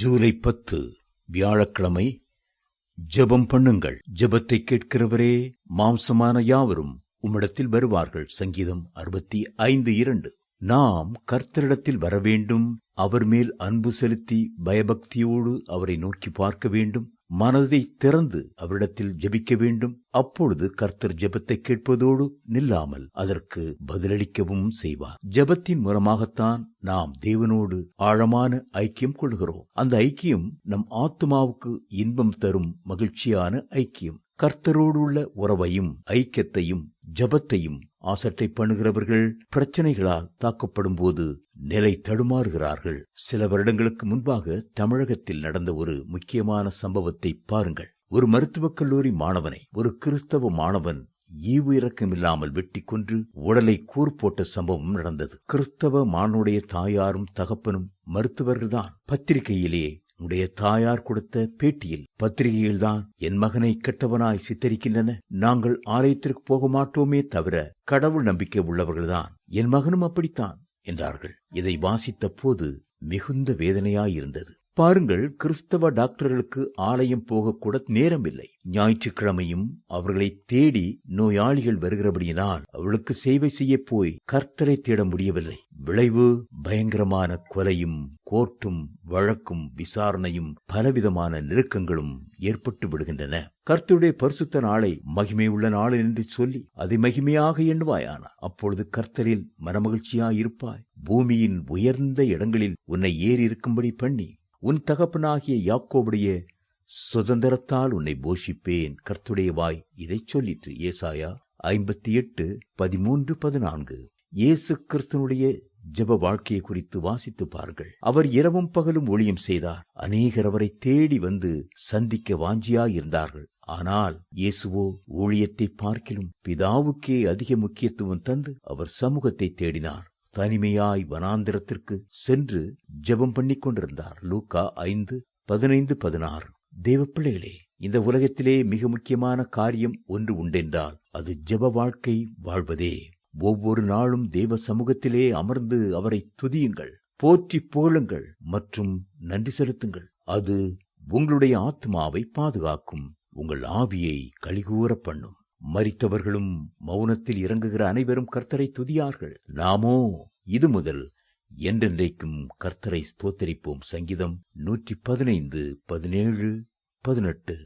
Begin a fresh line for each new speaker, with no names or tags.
ஜூலை பத்து வியாழக்கிழமை ஜெபம் பண்ணுங்கள். ஜெபத்தை கேட்கிறவரே மாம்சமான யாவரும் உம்மிடத்தில் வருவார்கள். சங்கீதம் அறுபத்தி ஐந்து இரண்டு. நாம் கர்த்தரிடத்தில் வர வேண்டும் அவர் மேல் அன்பு செலுத்தி பயபக்தியோடு அவரை நோக்கி பார்க்க வேண்டும். மனதை திறந்து அவரிடத்தில் ஜெபிக்க வேண்டும். அப்பொழுது கர்த்தர் ஜெபத்தை கேட்பதோடு நில்லாமல் அதற்கு பதிலளிக்கவும் செய்வார். ஜெபத்தின் மூலமாகத்தான் நாம் தேவனோடு ஆழமான ஐக்கியம் கொள்கிறோம். அந்த ஐக்கியம் நம் ஆத்மாவுக்கு இன்பம் தரும் மகிழ்ச்சியான ஐக்கியம். கர்த்தரோடுள்ள உறவையும் ஐக்கியத்தையும் ஜபத்தையும் ஆசட்டை பண்ணுகிறவர்கள் பிரச்சனைகளால் தாக்கப்படும் போது நிலை தடுமாறுகிறார்கள். சில வருடங்களுக்கு முன்பாக தமிழகத்தில் நடந்த ஒரு முக்கியமான சம்பவத்தை பாருங்கள். ஒரு மருத்துவக் கல்லூரி மாணவனை ஒரு கிறிஸ்தவ மாணவன் ஈவு இறக்கமில்லாமல் வெட்டி கொன்று உடலை கூர் போட்ட சம்பவம் நடந்தது. கிறிஸ்தவ மானுடைய தாயாரும் தகப்பனும் மருத்துவர்கள்தான். பத்திரிகையிலேயே உடைய தாயார் கொடுத்த பேட்டியில் பத்திரிகையில்தான் என் மகனை கெட்டவனாய் சித்தரிக்கின்றன. நாங்கள் ஆலயத்திற்கு போக மாட்டோமே தவிர கடவுள் நம்பிக்கை உள்ளவர்கள்தான். என் மகனும் அப்படித்தான் என்றார்கள். இதை வாசித்த போது மிகுந்த வேதனையாயிருந்தது. பாருங்கள் கிறிஸ்தவ டாக்டர்களுக்கு ஆலயம் போகக்கூட நேரமில்லை. ஞாயிற்றுக்கிழமையும் அவர்களை தேடி நோயாளிகள் வருகிறபடியினால் அவளுக்கு சேவை செய்ய போய் கர்த்தரை தேட முடியவில்லை. விளைவு பயங்கரமான கொலையும் கோர்ட்டும் வழக்கும் விசாரணையும் பலவிதமான நெருக்கங்களும் ஏற்பட்டு விடுகின்றன. கர்த்தருடைய பரிசுத்த நாளை மகிமை உள்ள நாள் என்று சொல்லி அதை மகிமையாக எண்ணுவாயானா அப்பொழுது கர்த்தரில் மனமகிழ்ச்சியாயிருப்பாய். பூமியின் உயர்ந்த இடங்களில் உன்னை ஏறி இருக்கும்படி பண்ணி உன் தகப்பனாகிய யாக்கோவுடைய சுதந்திரத்தால் உன்னை போஷிப்பேன். கர்த்துடைய வாய் இதை சொல்லிற்று. ஏசாயா ஐம்பத்தி எட்டு பதிமூன்று பதினான்கு. இயேசு கிறிஸ்தனுடைய ஜப வாழ்க்கையை குறித்து வாசித்து பாருங்கள். அவர் இரவும் பகலும் ஒளியம் செய்தார். அநேகர் அவரை தேடி வந்து சந்திக்க வாஞ்சியாயிருந்தார்கள். ஆனால் இயேசுவோ ஊழியத்தை பார்க்கிலும் பிதாவுக்கே அதிக முக்கியத்துவம் தந்து அவர் சமூகத்தை தேடினார். தனிமையாய் வனாந்திரத்திற்கு சென்று ஜெபம் பண்ணி கொண்டிருந்தார். லூக்கா ஐந்து பதினைந்து பதினாறு. தேவ பிள்ளைகளே இந்த உலகத்திலே மிக முக்கியமான காரியம் ஒன்று உண்டென்றால் அது ஜெப வாழ்க்கை வாழ்வதே. ஒவ்வொரு நாளும் தேவ சமூகத்திலே அமர்ந்து அவரை துதியுங்கள். போற்றி புகழுங்கள் மற்றும் நன்றி செலுத்துங்கள். அது உங்களுடைய ஆத்மாவை பாதுகாக்கும். உங்கள் ஆவியை கழிகூற பண்ணும். மறித்தவர்களும் மௌனத்தில் இறங்குகிற அனைவரும் கர்த்தரை துதியார்கள். நாமோ இது முதல் என்றென்றைக்கும் கர்த்தரை ஸ்தோத்தரிப்போம். சங்கீதம் நூற்றி பதினைந்து பதினேழு பதினெட்டு.